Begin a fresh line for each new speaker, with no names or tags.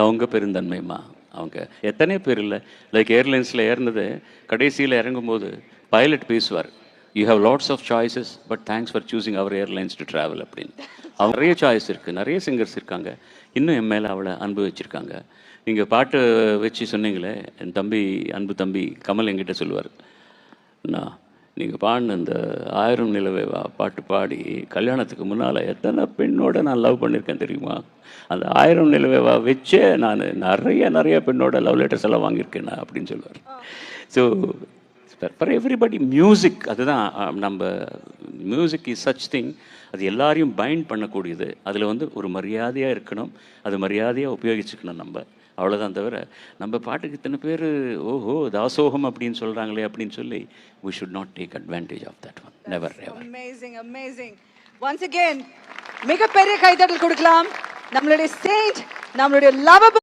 அவங்க பெருந்தன்மைமா அவங்க எத்தனை பேர் இல்லை. லைக் ஏர்லைன்ஸில் ஏறினது கடைசியில் இறங்கும்போது பைலட் பேசுவார். You have lots of choices but thanks for choosing our airlines to travel அப்படின்னு. அவங்க நிறைய சாய்ஸ் இருக்குது நிறைய சிங்கர்ஸ் இருக்காங்க. இன்னும் என் மேலே அவளை அன்பு வச்சுருக்காங்க. நீங்கள் பாட்டு வச்சு சொன்னீங்களே என் தம்பி அன்பு தம்பி கமல் என்கிட்ட சொல்லுவார். நான் நீங்கள் பாடின இந்த ஆயிரம் நிலவே வா பாட்டு பாடி கல்யாணத்துக்கு முன்னால் எத்தனை பெண்ணோட நான் லவ் பண்ணியிருக்கேன் தெரியுமா? அந்த ஆயிரம் நிலவே வா வச்சே நான் நிறைய நிறைய பெண்ணோட லவ் லெட்டர்ஸ் எல்லாம் வாங்கியிருக்கேன் அப்படின்னு சொல்லுவார் ஸோ ஃபார் எவ்ரிபடி மியூசிக் அதுதான் நம்ம மியூசிக் இஸ் சச் திங் அது எல்லாரையும் பைண்ட் பண்ணக்கூடியது. அதில் வந்து ஒரு மரியாதையாக இருக்கணும். அது மரியாதையாக உபயோகிச்சுக்கணும் நம்ம. அவ்வளோதான் தவிர நம்ம பாட்டுக்கு இத்தனை பேர் ஓஹோ தாசோகம் அப்படின்னு சொல்கிறாங்களே அப்படின்னு சொல்லி we should not take advantage of that one. Never ever.
Amazing amazing once again மிகப்பெரிய கைதட்டல் கொடுக்கலாம். நம்மளுடைய சேஞ்ச் நம்மளுடைய லவ்